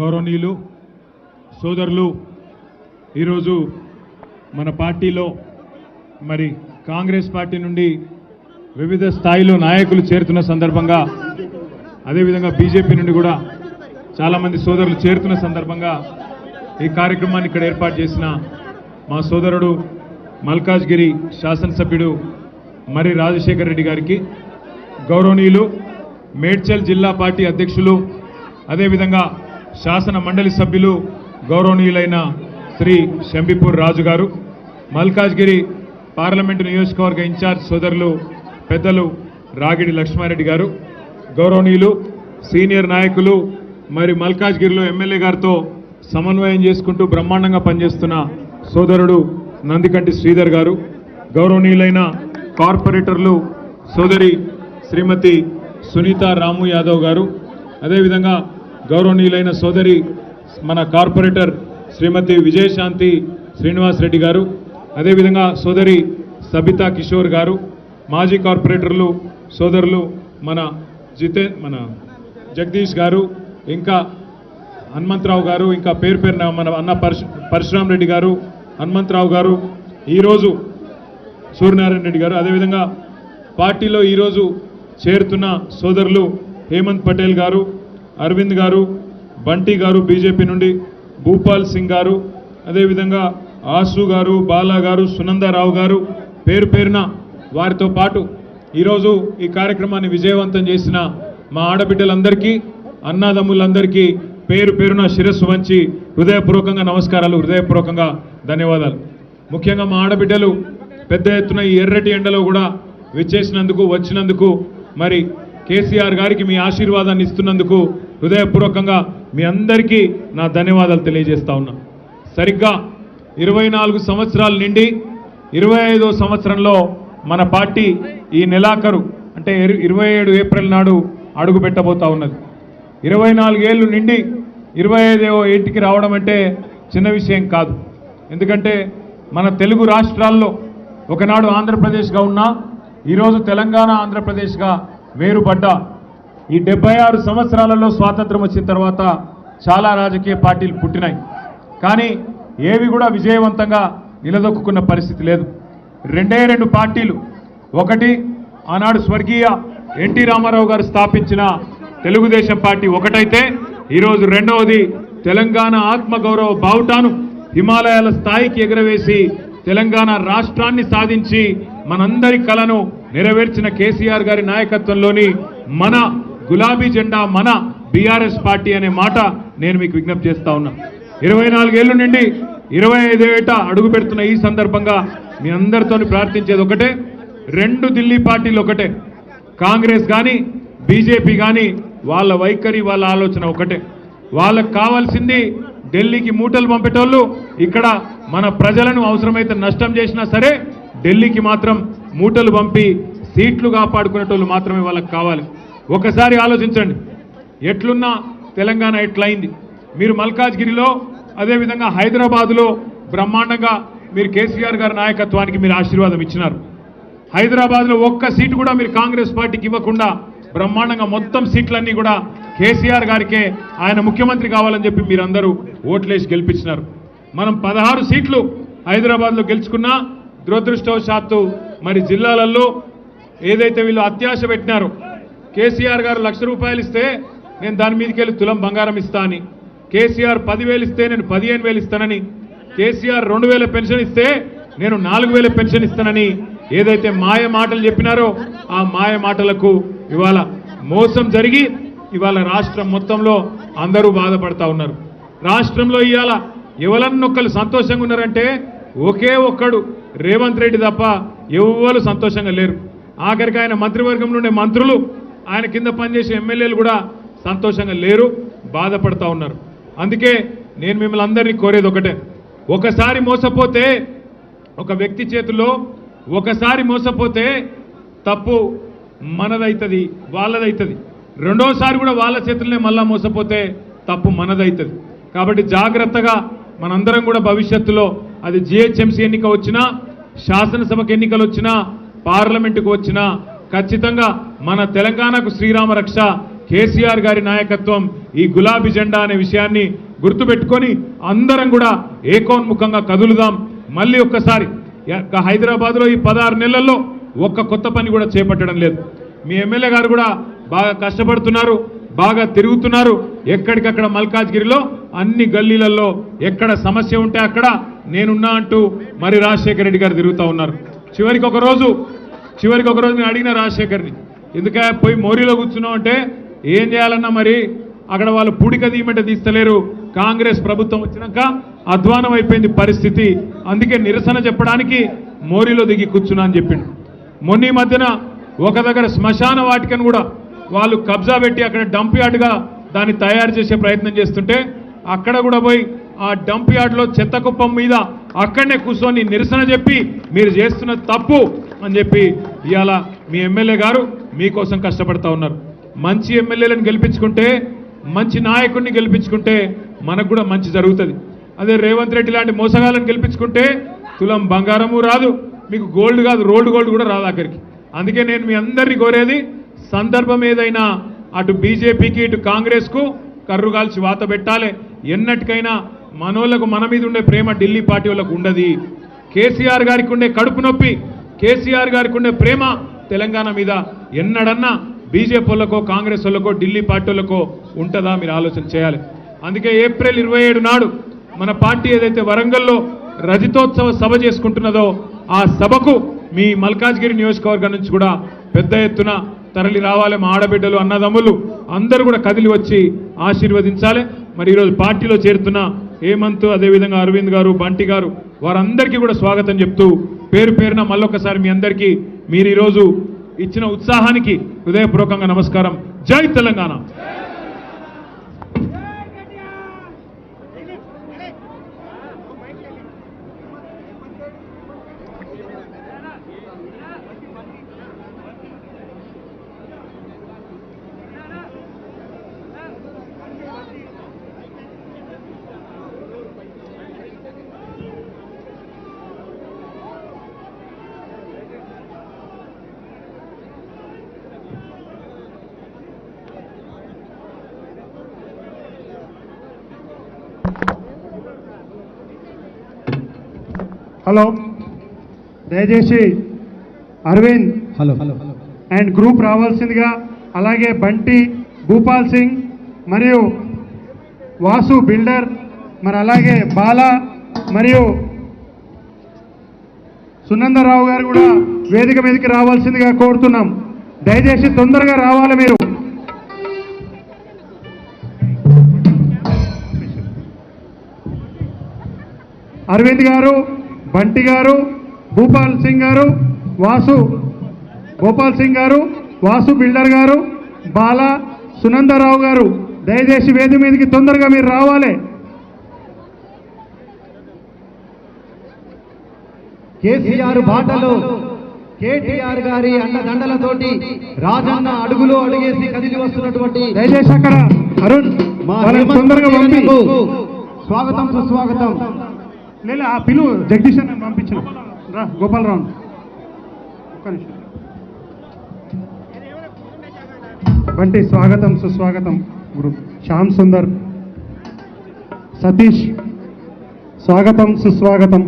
గౌరవనీయులు సోదరులు ఈరోజు మన పార్టీలో మరి కాంగ్రెస్ పార్టీ నుండి వివిధ స్థాయిలో నాయకులు చేరుతున్న సందర్భంగా అదేవిధంగా బీజేపీ నుండి కూడా చాలామంది సోదరులు చేరుతున్న సందర్భంగా ఈ కార్యక్రమాన్ని ఇక్కడ ఏర్పాటు చేసిన మా సోదరుడు మల్కాజ్గిరి శాసనసభ్యుడు మరి రాజశేఖర్ రెడ్డి గారికి గౌరవనీయులు మేడ్చల్ జిల్లా పార్టీ అధ్యక్షులు అదేవిధంగా శాసన మండలి సభ్యులు గౌరవనీయులైన శ్రీ శంబిపూర్ రాజు గారు మల్కాజ్గిరి పార్లమెంటు నియోజకవర్గ ఇన్ఛార్జ్ సోదరులు పెద్దలు రాగిడి లక్ష్మారెడ్డి గారు గౌరవనీయులు సీనియర్ నాయకులు మరి మల్కాజ్గిరిలో ఎమ్మెల్యే గారితో సమన్వయం చేసుకుంటూ బ్రహ్మాండంగా పనిచేస్తున్న సోదరుడు నందికంటి శ్రీధర్ గారు గౌరవనీయులైన కార్పొరేటర్లు సోదరి శ్రీమతి సునీత రాము యాదవ్ గారు అదేవిధంగా గౌరవనీయులైన సోదరి మన కార్పొరేటర్ శ్రీమతి విజయశాంతి శ్రీనివాస్ రెడ్డి గారు అదేవిధంగా సోదరి సబితా కిషోర్ గారు మాజీ కార్పొరేటర్లు సోదరులు మన జితే మన జగదీష్ గారు ఇంకా హనుమంతరావు గారు ఇంకా పేరు పేరున మన అన్న పరశు పరశురామ్ రెడ్డి గారు హనుమంతరావు గారు ఈరోజు సూర్యనారాయణ రెడ్డి గారు అదేవిధంగా పార్టీలో ఈరోజు చేరుతున్న సోదరులు హేమంత్ పటేల్ గారు అరవింద్ గారు బంటి గారు బీజేపీ నుండి భూపాల్ సింగ్ గారు అదేవిధంగా ఆసు గారు బాలా గారు సునందారావు గారు పేరు పేరున వారితో పాటు ఈరోజు ఈ కార్యక్రమాన్ని విజయవంతం చేసిన మా ఆడబిడ్డలందరికీ అన్నాదమ్ములందరికీ పేరు పేరున శిరస్సు వంచి హృదయపూర్వకంగా నమస్కారాలు హృదయపూర్వకంగా ధన్యవాదాలు. ముఖ్యంగా మా ఆడబిడ్డలు పెద్ద ఎత్తున ఈ ఎర్రటి ఎండలో కూడా విచ్చేసినందుకు వచ్చినందుకు మరి కేసీఆర్ గారికి మీ ఆశీర్వాదాన్ని ఇస్తున్నందుకు హృదయపూర్వకంగా మీ అందరికీ నా ధన్యవాదాలు తెలియజేస్తా ఉన్నా. సరిగ్గా ఇరవై నాలుగు సంవత్సరాల నిండి ఇరవై ఐదో సంవత్సరంలో మన పార్టీ ఈ నెలాఖరు అంటే ఇరవై ఏడు ఏప్రిల్ నాడు అడుగు పెట్టబోతా ఉన్నది. ఇరవై నాలుగేళ్ళు నిండి ఇరవై ఐదో ఏటికి రావడం అంటే చిన్న విషయం కాదు. ఎందుకంటే మన తెలుగు రాష్ట్రాల్లో ఒకనాడు ఆంధ్రప్రదేశ్గా ఉన్నా ఈరోజు తెలంగాణ ఆంధ్రప్రదేశ్గా వేరుపడ్డ ఈ డెబ్బై ఆరు సంవత్సరాలలో స్వాతంత్రం వచ్చిన తర్వాత చాలా రాజకీయ పార్టీలు పుట్టినాయి. కానీ ఏవి కూడా విజయవంతంగా నిలదొక్కున్న పరిస్థితి లేదు. రెండే రెండు పార్టీలు ఒకటి ఆనాడు స్వర్గీయ ఎన్టీ రామారావు గారు స్థాపించిన తెలుగుదేశం పార్టీ ఒకటైతే ఈరోజు రెండవది తెలంగాణ ఆత్మగౌరవ బావుటాను హిమాలయాల స్థాయికి ఎగరవేసి తెలంగాణ రాష్ట్రాన్ని సాధించి మనందరి కలను నెరవేర్చిన కేసీఆర్ గారి నాయకత్వంలోని మన గులాబీ జెండా మన బీఆర్ఎస్ పార్టీ అనే మాట నేను మీకు విజ్ఞప్తి చేస్తా ఉన్నా. ఇరవై నాలుగేళ్ళ నుండి ఇరవై ఐదు ఏట అడుగు పెడుతున్న ఈ సందర్భంగా మీ అందరితో ప్రార్థించేది ఒకటే రెండు ఢిల్లీ పార్టీలు ఒకటే. కాంగ్రెస్ కానీ బీజేపీ కానీ వాళ్ళ వైఖరి వాళ్ళ ఆలోచన ఒకటే. వాళ్ళకు కావాల్సింది ఢిల్లీకి మూటలు పంపేటోళ్ళు ఇక్కడ మన ప్రజలను అవసరమైతే నష్టం చేసినా సరే ఢిల్లీకి మాత్రం మూటలు పంపి సీట్లు కాపాడుకునేటోళ్ళు మాత్రమే వాళ్ళకి కావాలి. ఒకసారి ఆలోచించండి. ఎట్లున్నా తెలంగాణ ఎట్లయింది? మీరు మల్కాజ్గిరిలో అదేవిధంగా హైదరాబాదులో బ్రహ్మాండంగా మీరు కేసీఆర్ గారి నాయకత్వానికి మీరు ఆశీర్వాదం ఇచ్చినారు. హైదరాబాద్లో ఒక్క సీటు కూడా మీరు కాంగ్రెస్ పార్టీకి ఇవ్వకుండా బ్రహ్మాండంగా మొత్తం సీట్లన్నీ కూడా కేసీఆర్ గారికే ఆయన ముఖ్యమంత్రి కావాలని చెప్పి మీరందరూ ఓట్లేసి గెలిపించినారు. మనం పదహారు సీట్లు హైదరాబాద్లో గెలుచుకున్నా దురదృష్టవశాత్తు మరి జిల్లాలలో ఏదైతే వీళ్ళు అత్యాశ పెట్టినారో కేసీఆర్ గారు లక్ష రూపాయలు ఇస్తే నేను దాని మీదకి వెళ్ళి తులం బంగారం ఇస్తా అని. కేసీఆర్ పదివేలు ఇస్తే నేను పదిహేను వేలు ఇస్తానని. కేసీఆర్ రెండు వేల పెన్షన్ ఇస్తే నేను నాలుగు వేల పెన్షన్ ఇస్తానని ఏదైతే మాయ మాటలు చెప్పినారో ఆ మాయ మాటలకు ఇవాళ మోసం జరిగి ఇవాళ రాష్ట్రం మొత్తంలో అందరూ బాధపడతా ఉన్నారు. రాష్ట్రంలో ఇవాళ ఎవరన్నొక్కరు సంతోషంగా ఉన్నారంటే ఒకే ఒక్కడు రేవంత్ రెడ్డి తప్ప ఎవ్వరు సంతోషంగా లేరు. ఆఖరికి ఆయన మంత్రివర్గంలో ఉండే మంత్రులు ఆయన కింద పనిచేసే ఎమ్మెల్యేలు కూడా సంతోషంగా లేరు బాధపడతా ఉన్నారు. అందుకే నేను మిమ్మల్ని అందరినీ కోరేది ఒకటే. ఒకసారి మోసపోతే ఒక వ్యక్తి చేతిలో ఒకసారి మోసపోతే తప్పు మనదైతుంది వాళ్ళదైతుంది. రెండోసారి కూడా వాళ్ళ చేతులనే మళ్ళా మోసపోతే తప్పు మనదైతుంది. కాబట్టి జాగ్రత్తగా మనందరం కూడా భవిష్యత్తులో అది జిహెచ్ఎంసీ ఎన్నిక వచ్చినా శాసనసభకు ఎన్నికలు వచ్చినా పార్లమెంటుకు వచ్చినా ఖచ్చితంగా మన తెలంగాణకు శ్రీరామ రక్ష కేసీఆర్ గారి నాయకత్వం ఈ గులాబీ జెండా అనే విషయాన్ని గుర్తుపెట్టుకొని అందరం కూడా ఏకోన్ముఖంగా కదులుదాం. మళ్ళీ ఒక్కసారి హైదరాబాద్లో ఈ పదహారు నెలల్లో ఒక్క కొత్త పని కూడా చేపట్టడం లేదు. మీ ఎమ్మెల్యే గారు కూడా బాగా కష్టపడుతున్నారు. బాగా తిరుగుతున్నారు. ఎక్కడికక్కడ మల్కాజ్గిరిలో అన్ని గల్లీలలో ఎక్కడ సమస్య ఉంటే అక్కడ నేనున్నా అంటూ మరి రాజశేఖర రెడ్డి గారు తిరుగుతూ ఉన్నారు. చివరికి ఒక రోజు చివరికి ఒకరోజు నేను అడిగిన రాజశేఖర్ని ఎందుకే పోయి మోరీలో కూర్చున్నావు అంటే ఏం చేయాలన్నా మరి అక్కడ వాళ్ళు పూడిక తీయమంటే తీస్తలేరు. కాంగ్రెస్ ప్రభుత్వం వచ్చినాక అధ్వానం అయిపోయింది పరిస్థితి. అందుకే నిరసన చెప్పడానికి మోరీలో దిగి కూర్చున్నా అని చెప్పిండు. మొన్న మధ్యన ఒక దగ్గర శ్మశాన వాటికను కూడా వాళ్ళు కబ్జా పెట్టి అక్కడ డంప్ యార్డ్గా దాన్ని తయారు చేసే ప్రయత్నం చేస్తుంటే అక్కడ కూడా పోయి ఆ డంప్ యార్డ్లో చెత్త కుప్పం మీద అక్కడనే కూర్చొని నిరసన చెప్పి మీరు చేస్తున్న తప్పు అని చెప్పి ఇవాళ మీ ఎమ్మెల్యే గారు మీకోసం కష్టపడతా ఉన్నారు. మంచి ఎమ్మెల్యేలను గెలిపించుకుంటే మంచి నాయకుడిని గెలిపించుకుంటే మనకు కూడా మంచి జరుగుతుంది. అదే రేవంత్ రెడ్డి లాంటి మోసగాళ్ళని గెలిపించుకుంటే తులం బంగారము రాదు మీకు గోల్డ్ కాదు రోల్డ్ గోల్డ్ కూడా రాదు అక్కడికి. అందుకే నేను మీ అందరినీ కోరేది సందర్భం ఏదైనా అటు బీజేపీకి ఇటు కాంగ్రెస్కు కర్రుగాల్చి వాత పెట్టాలి. ఎన్నటికైనా మనోళ్ళకు మన మీద ఉండే ప్రేమ ఢిల్లీ పార్టీ వాళ్ళకు ఉండదు. కేసీఆర్ గారికి ఉండే కడుపు నొప్పి కేసీఆర్ గారికి ఉండే ప్రేమ తెలంగాణ మీద ఎన్నడన్నా బీజేపీ వాళ్ళకో కాంగ్రెస్ వాళ్ళకో ఢిల్లీ పార్టీ వాళ్ళకో ఉంటుందా మీరు ఆలోచన చేయాలి. అందుకే ఏప్రిల్ ఇరవై ఏడు నాడు మన పార్టీ ఏదైతే వరంగల్లో రజతోత్సవ సభ చేసుకుంటున్నదో ఆ సభకు మీ మల్కాజ్గిరి నియోజకవర్గం నుంచి కూడా పెద్ద ఎత్తున తరలి రావాలి మా ఆడబిడ్డలు అన్నదమ్ములు. అందరూ కూడా కదిలి వచ్చి ఆశీర్వదించాలి. మరి ఈరోజు పార్టీలో చేరుతున్న హేమంత్ అదేవిధంగా అరవింద్ గారు బంటి గారు వారందరికీ కూడా స్వాగతం చెప్తూ పేరు పేరున మళ్ళొకసారి మీ అందరికీ మీరు ఈరోజు ఇచ్చిన ఉత్సాహానికి హృదయపూర్వకంగా నమస్కారం. జై తెలంగాణ! హలో. దయచేసి Arvind hello. Hello and group రావాల్సిందిగా అలాగే బంటి భూపాల్ సింగ్ మరియు వాసు బిల్డర్ మరి అలాగే బాల మరియు సునందరావు గారు కూడా వేదిక మీదకి రావాల్సిందిగా కోరుతున్నాం. దయచేసి తొందరగా రావాలి మీరు. అరవింద్ గారు బంటి గారు భూపాల్ సింగ్ గారు వాసు గోపాల్ సింగ్ గారు వాసు బిల్డర్ గారు బాల సునందరావు గారు. దయచేసి వేది మీదకి తొందరగా మీరు రావాలి. కేసీఆర్ బాటలో కేటీఆర్ గారి అండదండలతోటి రాజన్న అడుగులో అడుగేసి కదిలి వస్తున్నటువంటి దయచేసి అక్కడ అరుణ్ తొందరగా స్వాగతం సుస్వాగతం. లేదు ఆ పిలువు జగదీష్ అని పంపించిన. రా గోపాలరావు. ఒక్క నిమిషం. బంటి స్వాగతం సుస్వాగతం. గురు శ్యామ్ సుందర్. సతీష్. స్వాగతం సుస్వాగతం.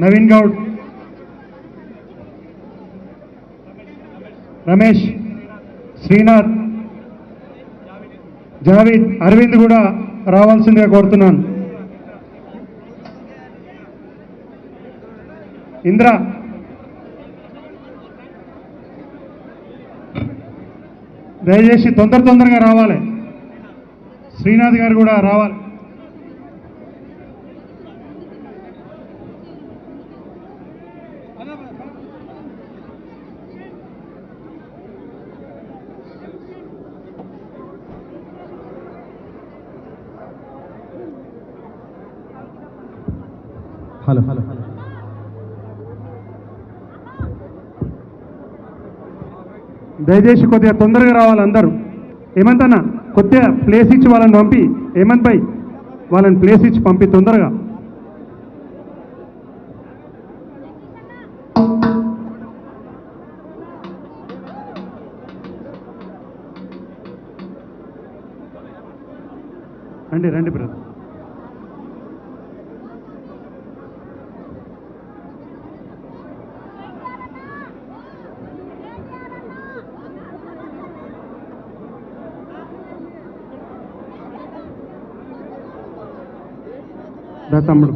నవీన్ గౌడ్. రమేష్. శ్రీనాథ్. జావీద్. అరవింద్ కూడా రావాల్సిందిగా కోరుతున్నాను. ఇంద్ర. దయచేసి తొందర తొందరగా రావాలి. శ్రీనాథ్ గారు కూడా రావాలి. Hello hello hello. దయచేసి కొద్దిగా తొందరగా రావాలి అందరూ. ఏమంతన్నా కొద్దిగా ప్లేస్ ఇచ్చి వాళ్ళని పంపి. ఏమంత భాయ్ వాళ్ళని ప్లేస్ ఇచ్చి పంపి తొందరగా. రండి రండి బ్రదర్. దా తమ్ముడు.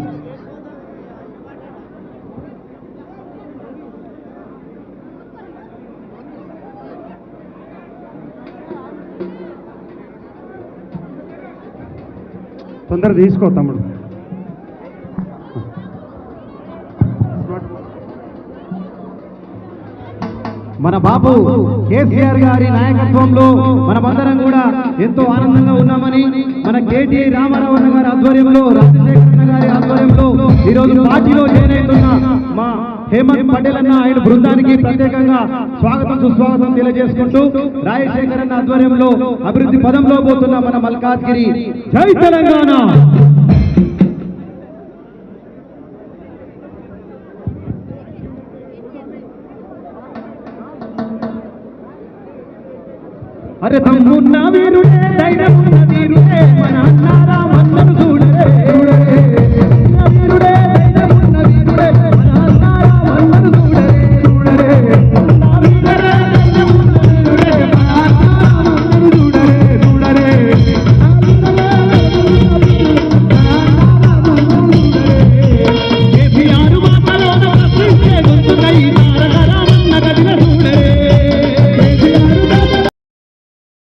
తొందర తీసుకో తమ్ముడు. మన బాబు కేసీఆర్ గారి నాయకత్వంలో మనమందరం కూడా ఎంతో ఆనందంగా ఉన్నామని మన కేటీ రామారావు గారి ఆధ్వర్యంలో రాజశేఖర గారి ఆధ్వర్యంలో ఈ పార్టీలో జాయిన్ అవుతున్న మా హేమంత్ పటేల్ అన్న ఆయన బృందానికి ప్రత్యేకంగా స్వాగతం సుస్వాగతం తెలియజేసుకుంటూ రాజశేఖర్ అన్న ఆధ్వర్యంలో అభివృద్ధి పదంలో పోతున్న మన మల్కాజ్గిరి జై తెలంగాణ! అరే తమ్మున్న వీరుడే ధైర్యమున్న వీరుడే మన అన్నారా మన్నను చూడరే